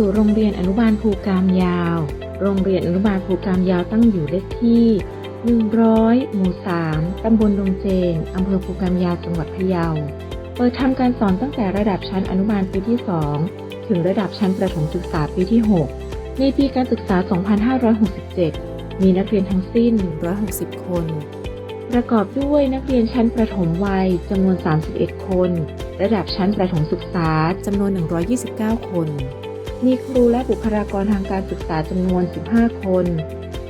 สู่โรงเรียนอนุบาลภูกามยาว โรงเรียนอนุบาลภูกามยาวตั้งอยู่เลขที่ 100 หมู่ 3 ตำบลดงเจง อำเภอภูกามยาว จังหวัดพะเยา เปิดทำการสอนตั้งแต่ระดับชั้นอนุบาลปีที่ 2 ถึงระดับชั้นประถมศึกษาปีที่ 6 ในปีการศึกษา 2567 มีนักเรียนทั้งสิ้น 160 คน ประกอบด้วยนักเรียนชั้นประถมวัยจำนวน 31 คน ระดับชั้นประถมศึกษาจำนวน 129 คน มีครูและบุคลากรทางการศึกษาจำนวน 15 คน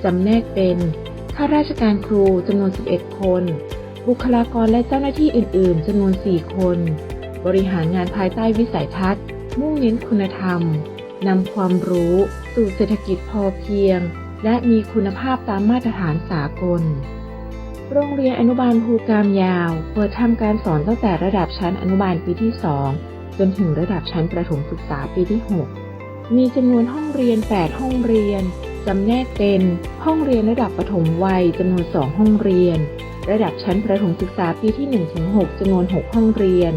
จำแนกเป็นข้าราชการครูจำนวน 11 คน บุคลากรและเจ้าหน้าที่อื่น ๆจำนวน 4 คน บริหารงานภายใต้วิสัยทัศน์ มุ่งเน้นคุณธรรมนำความรู้สู่เศรษฐกิจพอเพียง และมีคุณภาพตามมาตรฐานสากล โรงเรียนอนุบาลภูกามยาว เปิดทำการสอนตั้งแต่ระดับชั้นอนุบาลปีที่ 2 จนถึงระดับชั้นประถมศึกษาปีที่ 6 มีจำนวนห้องเรียน 8 ห้องเรียน จำแนกเป็นห้องเรียนระดับประถมวัยจำนวน 2 ห้องเรียน ระดับชั้นประถมศึกษาปีที่ 1-6จำนวน 6 ห้องเรียน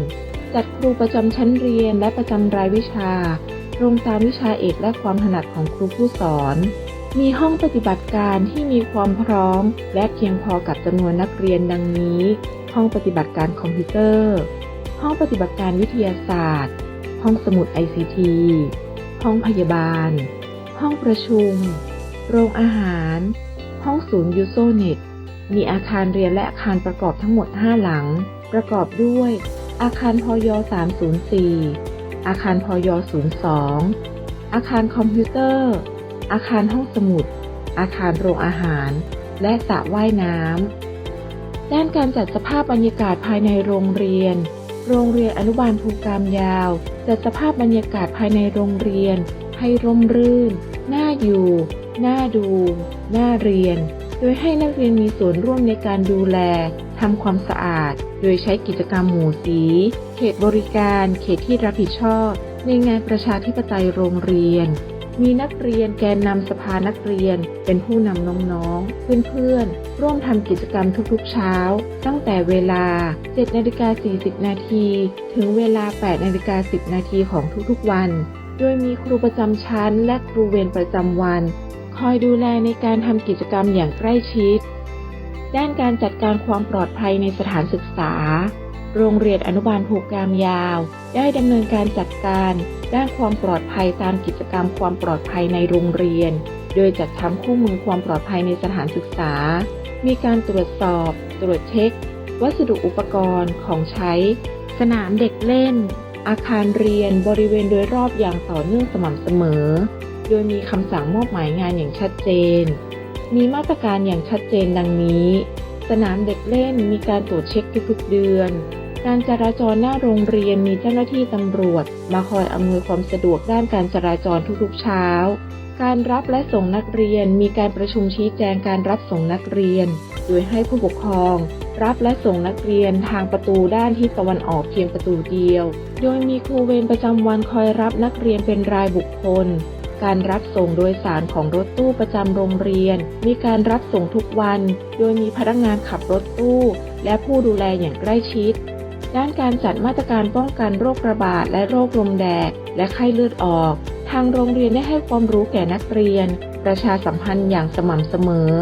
จัดครูประจำชั้นเรียนและประจำรายวิชาตรงตามวิชาเอกและความถนัดของครูผู้สอน มีห้องปฏิบัติการที่มีความพร้อม และเพียงพอกับจำนวนนักเรียนดังนี้ ห้องปฏิบัติการคอมพิวเตอร์ ห้องปฏิบัติการวิทยาศาสตร์ ห้องสมุด ICT ห้องพยาบาล ห้องประชุม โรงอาหาร ห้องศูนย์ยูโซเน็ต มีอาคารเรียนและอาคารประกอบทั้งหมด 5 หลัง ประกอบด้วย อาคารพย304 อาคารพย02 อาคารคอมพิวเตอร์ อาคารห้องสมุด อาคารโรงอาหาร และสระว่ายน้ำด้านการจัดสภาพบรรยากาศภายในโรงเรียน โรงเรียนอนุบาลภูกามยาว จัดสภาพบรรยากาศภายในโรงเรียน ให้ร่มรื่น น่าอยู่ น่าดู น่าเรียน โดยให้นักเรียนมีส่วนร่วมในการดูแลทำความสะอาด โดยใช้กิจกรรมหมู่สี เขตบริการ เขตที่รับผิดชอบ ในงานประชาธิปไตยโรงเรียน มีนักเรียนแกนนำสภานักเรียน เป็นผู้นำน้องๆ เพื่อนๆ ร่วมทำกิจกรรมทุกๆเช้า ตั้งแต่เวลา 7นาฬิกา40 นาที ถึงเวลา 8นาฬิกา10 นาทีของทุกๆวัน โดยมีครูประจำชั้นและครูเวรประจำวัน คอยดูแลในการทำกิจกรรมอย่างใกล้ชิด ด้านการจัดการความปลอดภัยในสถานศึกษา โรงเรียนอนุบาลภูกามยาว ได้ดำเนินการจัดการด้านความปลอดภัยตามกิจกรรมความปลอดภัยในโรงเรียน โดยจัดทำคู่มือความปลอดภัยในสถานศึกษา มีการตรวจสอบ ตรวจเช็ค วัสดุอุปกรณ์ของใช้ สนามเด็กเล่น อาคารเรียนบริเวณโดยรอบอย่างต่อเนื่องสม่ำเสมอ โดยมีคำสั่งมอบหมายงานอย่างชัดเจน มีมาตรการอย่างชัดเจนดังนี้ สนามเด็กเล่นมีการตรวจเช็คทุกๆเดือน การจราจรหน้าโรงเรียนมีเจ้าหน้าที่ตำรวจ มาคอยอำนวยความสะดวกด้านการจราจรทุกๆเช้า การรับและส่งนักเรียนมีการประชุมชี้แจงการรับส่งนักเรียน โดยให้ผู้ปกครอง รับและส่งนักเรียนทางประตูด้านที่ตะวันออกเพียงประตูเดียว โดยมีครูเวรประจำวันคอยรับนักเรียนเป็นรายบุคคล การรับส่งโดยสารของรถตู้ประจำโรงเรียน มีการรับส่งทุกวัน โดยมีพนักงานขับรถตู้ และผู้ดูแลอย่างใกล้ชิด ด้านการจัดมาตรการป้องกันโรคระบาดและโรคลมแดดและไข้เลือดออก ทางโรงเรียนได้ให้ความรู้แก่นักเรียน ประชาสัมพันธ์อย่างสม่ำเสมอ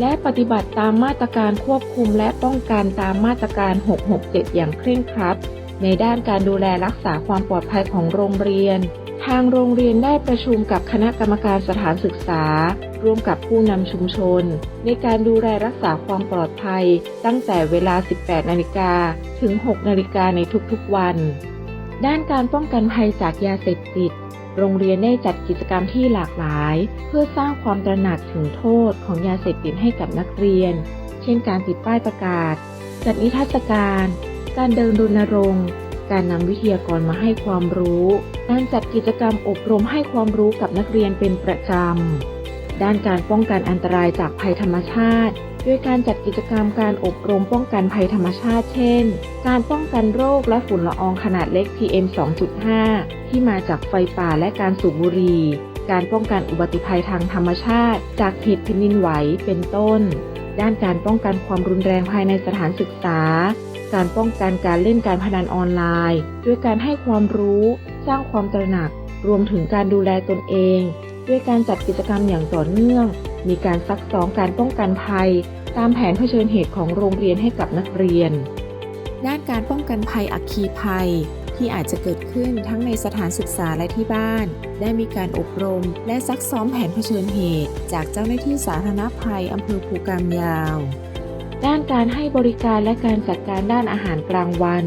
และปฏิบัติตามมาตรการควบคุมและป้องกันตามมาตรการ 667 อย่างเคร่งครัด ในด้านการดูแลรักษาความปลอดภัยของโรงเรียน ทางโรงเรียนได้ประชุมกับคณะกรรมการสถานศึกษา ร่วมกับผู้นำชุมชน ในการดูแลรักษาความปลอดภัย ตั้งแต่เวลา 18 นาฬิกาถึง 6 นาฬิกาในทุกๆวัน ด้านการป้องกันภัยจากยาเสพติด โรงเรียนได้จัดกิจกรรมที่หลากหลาย เพื่อสร้างความตระหนักถึงโทษของยาเสพติดให้กับนักเรียน เช่นการติดป้ายประกาศ จัดนิทรรศการ การเดินรณรงค์ การนำวิทยากรมาให้ความรู้ การจัดกิจกรรมอบรมให้ความรู้กับนักเรียนเป็นประจำ ด้านการป้องกันอันตรายจากภัยธรรมชาติด้วยการจัดกิจกรรมการอบรมป้องกันภัยธรรมชาติ เช่น การป้องกันโรคและฝุ่นละอองขนาดเล็ก PM 2.5 ที่มาจากไฟป่าและการสูบบุหรี่ การป้องกันอุบัติภัยทางธรรมชาติ จากเหตุแผ่นดินไหว เป็นต้น ด้านการป้องกันความรุนแรงภายในสถานศึกษา การป้องกันการเล่นการพนันออนไลน์ ด้วยการให้ความรู้ สร้างความตระหนัก รวมถึงการดูแลตนเอง ด้วยการจัดกิจกรรมอย่างต่อเนื่อง มีการซักซ้อมการป้องกันภัย ตามแผนเผชิญเหตุของโรงเรียนให้กับนักเรียน ด้านการป้องกันภัยอัคคีภัยที่อาจจะเกิดขึ้นทั้งในสถานศึกษาและที่บ้าน ได้มีการอบรมและซักซ้อมแผนเผชิญเหตุ จากเจ้าหน้าที่สาธารณภัยอำเภอภูกามยาว ด้านการให้บริการและการจัดการด้านอาหารกลางวัน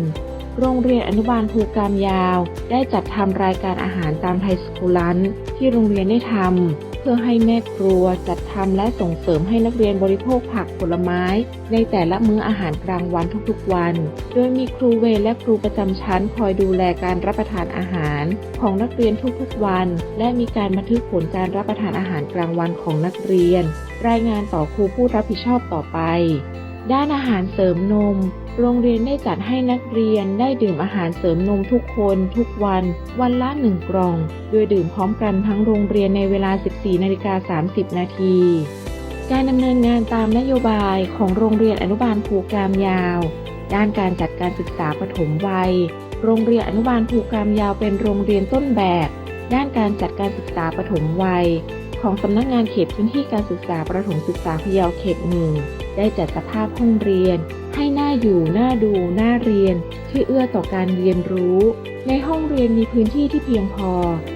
โรงเรียนอนุบาลภูกามยาว ได้จัดทำรายการอาหารตามไทยสคูลันที่โรงเรียนได้ทำเพื่อให้แม่ครัวจัดทำและส่งเสริมให้นักเรียนบริโภคผักผลไม้ ในแต่ละมื้ออาหารกลางวันทุกๆวัน โดยมีครูเวรและครูประจำชั้นคอยดูแลการรับประทานอาหาร ของนักเรียนทุกๆวัน และมีการบันทึกผลการรับประทานอาหารกลางวันของนักเรียน รายงานต่อครูผู้รับผิดชอบต่อไป ด้านอาหารเสริมนม โรงเรียนได้จัดให้นักเรียนได้ดื่มอาหารเสริมนมทุกคนทุกวัน วันละหนึ่งกล่อง โดยดื่มพร้อมกันทั้งโรงเรียนในเวลา 14นาฬิกา30 นาทีการดำเนินงานตามนโยบายของโรงเรียนอนุบาลภูกามยาว ด้านการจัดการศึกษาปฐมวัย โรงเรียนอนุบาลภูกามยาวเป็นโรงเรียนต้นแบบ ด้านการจัดการศึกษาปฐมวัย ของสำนักงานเขตพื้นที่การศึกษาประถมศึกษาพะเยาเขตหนึ่ง ได้จัดสภาพห้องเรียน ให้น่าอยู่น่าดูน่าเรียน ที่เอื้อต่อการเรียนรู้ ในห้องเรียนมีพื้นที่ที่เพียงพอ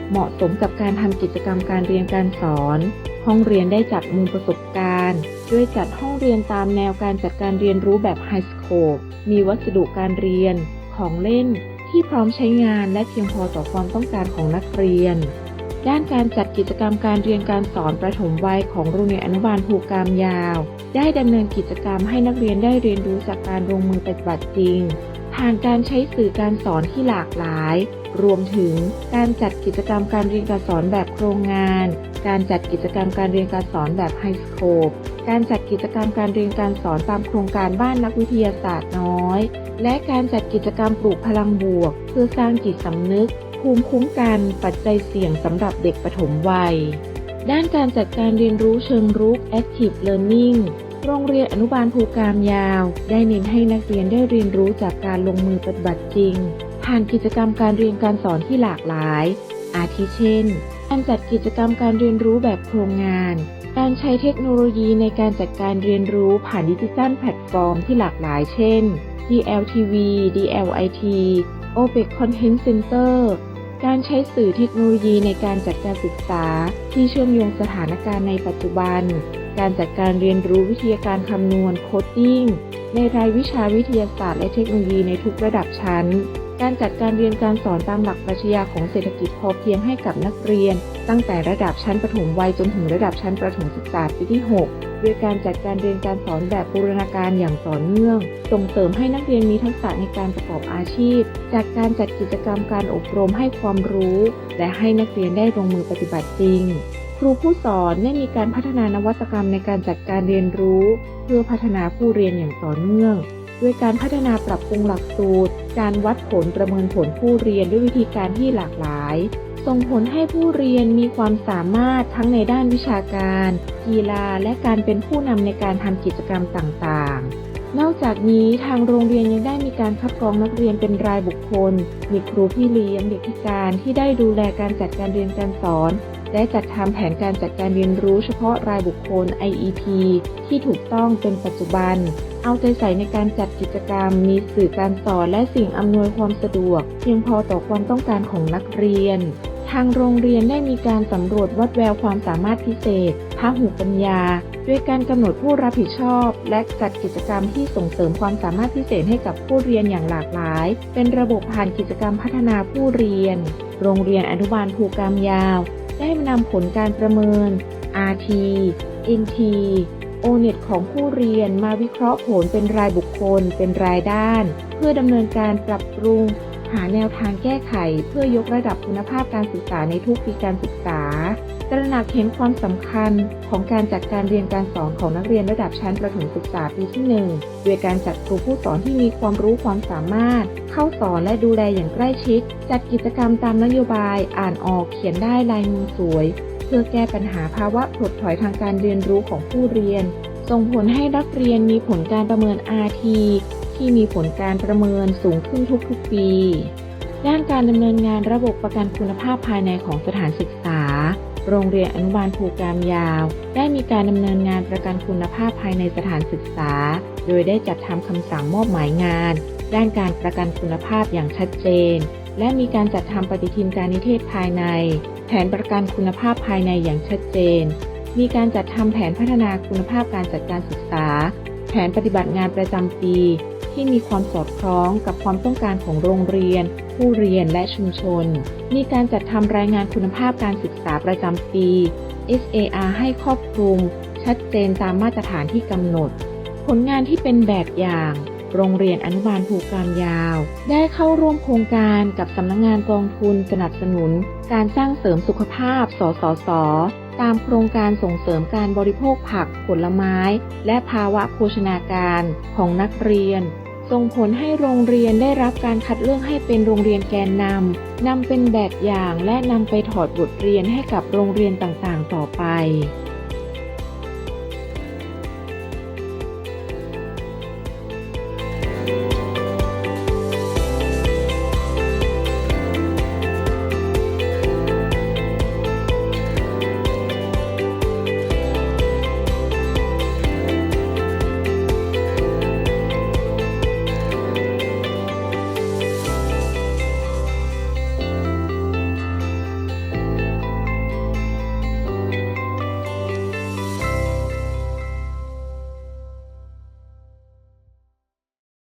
เหมาะสมกับการทำกิจกรรมการเรียนการสอน ห้องเรียนได้จัดมุมประสบการณ์ด้วยจัดห้องเรียนตามแนวการจัดการเรียนรู้แบบไฮสโคปมีวัสดุการเรียน ของเล่นที่พร้อมใช้งานและเพียงพอต่อความต้องการของนักเรียน ด้านการจัดกิจกรรมการเรียนการสอนประถมวัยของโรงเรียนอนุบาลภูกามยาว ได้ดำเนินกิจกรรมให้นักเรียนได้เรียนรู้จากการลงมือปฏิบัติจริง ผ่านการใช้สื่อการสอนที่หลากหลาย รวมถึงการจัดกิจกรรมการเรียนการสอนแบบโครงงาน การจัดกิจกรรมการเรียนการสอนแบบไฮสโคปการจัดกิจกรรมการเรียนการสอนตามโครงการบ้านนักวิทยาศาสตร์น้อย และการจัดกิจกรรมปลูกพลังบวก เพื่อสร้างจิตสำนึก ภูมิคุ้มกันปัจจัยเสี่ยงสำหรับเด็กปฐมวัย ด้านการจัดการเรียนรู้เชิงรุก Active Learning โรงเรียนอนุบาลภูกามยาว ได้เน้นให้นักเรียนได้เรียนรู้จากการลงมือปฏิบัติจริง ผ่านกิจกรรมการเรียนการสอนที่หลากหลาย อาทิเช่น การจัดกิจกรรมการเรียนรู้แบบโครงงาน การใช้เทคโนโลยีในการจัดการเรียนรู้ผ่านดิจิทัลแพลตฟอร์มที่หลากหลาย เช่น DLTV DLIT OPEC Content Center การใช้สื่อเทคโนโลยีในการจัดการศึกษา ที่เชื่อมโยงสถานการณ์ในปัจจุบัน การจัดการเรียนรู้วิทยาการคำนวณโคดดิ้งในรายวิชาวิทยาศาสตร์และเทคโนโลยีในทุกระดับชั้น การจัดการเรียนการสอนตามหลักปรัชญาของเศรษฐกิจพอเพียงให้กับนักเรียน ตั้งแต่ระดับชั้นประถมวัยจนถึงระดับชั้นประถมศึกษาปีที่ 6 โดยการจัดการเรียนการสอนแบบบูรณาการอย่างต่อเนื่อง ส่งเสริมให้นักเรียนมีทักษะในการประกอบอาชีพ จากการจัดกิจกรรมการอบรมให้ความรู้ และให้นักเรียนได้ลงมือปฏิบัติจริง ครูผู้สอนได้มีการพัฒนานวัตกรรมในการจัดการเรียนรู้ เพื่อพัฒนาผู้เรียนอย่างต่อเนื่องด้วยการพัฒนาปรับปรุงหลักสูตร การวัดผลประเมินผลผู้เรียนด้วยวิธีการที่หลากหลาย ส่งผลให้ผู้เรียนมีความสามารถทั้งในด้านวิชาการ กีฬา และการเป็นผู้นำในการทำกิจกรรมต่างๆ นอกจากนี้ทางโรงเรียนยังได้มีการคัดกรองนักเรียนเป็นรายบุคคล มีครูพี่เลี้ยงเด็กพิการที่ได้ดูแลการจัดการเรียนการสอนได้จัดทำแผนการจัดการเรียนรู้เฉพาะรายบุคคล IEP ที่ถูกต้องเป็นปัจจุบัน เอาใจใส่ในการจัดกิจกรรม มีสื่อการสอนและสิ่งอำนวยความสะดวก เพียงพอต่อความต้องการของนักเรียน ทางโรงเรียนได้มีการสำรวจวัดแววความสามารถพิเศษพหูปัญญา ด้วยการกำหนดผู้รับผิดชอบ และจัดกิจกรรมที่ส่งเสริมความสามารถพิเศษให้กับผู้เรียนอย่างหลากหลาย เป็นระบบผ่านกิจกรรมพัฒนาผู้เรียน โรงเรียนอนุบาลภูกามยาว ได้นำผลการประเมิน RT NT โอเน็ตของผู้เรียนมาวิเคราะห์ผลเป็นรายบุคคล เป็นรายด้าน เพื่อดำเนินการปรับปรุง หาแนวทางแก้ไขเพื่อยกระดับคุณภาพการศึกษาในทุกปีการศึกษา ตระหนักเห็นความสำคัญของการจัดการเรียนการสอนของนักเรียนระดับชั้นประถมศึกษาปีที่ 1 โดยการจัดครูผู้สอนที่มีความรู้ความสามารถ เข้าสอนและดูแลอย่างใกล้ชิด จัดกิจกรรมตามนโยบาย อ่านออกเขียนได้ลายมือสวย เพื่อแก้ปัญหาภาวะถดถอยทางการเรียนรู้ของผู้เรียน ส่งผลให้นักเรียนมีผลการประเมิน RT ที่มีผลการประเมินสูงขึ้นทุกๆ ปี ด้านการดำเนินงานระบบประกันคุณภาพภายในของสถานศึกษา โรงเรียนอนุบาลภูกามยาว ได้มีการดำเนินงานประกันคุณภาพภายในสถานศึกษา โดยได้จัดทำคำสั่งมอบหมายงาน ด้านการประกันคุณภาพอย่างชัดเจน และมีการจัดทำปฏิทินการนิเทศภายใน แผนประกันคุณภาพภายในอย่างชัดเจน มีการจัดทำแผนพัฒนาคุณภาพการจัดการศึกษาแผนปฏิบัติงานประจำปี ที่มีความสอดคล้องกับความต้องการของโรงเรียน ผู้เรียนและชุมชน มีการจัดทำรายงานคุณภาพการศึกษาประจำปี SAR ให้ครอบคลุม ชัดเจนตามมาตรฐานที่กำหนด ผลงานที่เป็นแบบอย่าง โรงเรียนอนุบาลภูกามยาว ได้เข้าร่วมโครงการกับสำนักงงานกองทุนสนับสนุน การสร้างเสริมสุขภาพ สสส ตามโครงการส่งเสริมการบริโภคผักผลไม้ และภาวะโภชนาการของนักเรียน ส่งผลให้โรงเรียนได้รับการคัดเลือกให้เป็นโรงเรียนแกนนำนำเป็นแบบอย่างและนำไปถอดบทเรียนให้กับโรงเรียนต่างๆ ต่อไป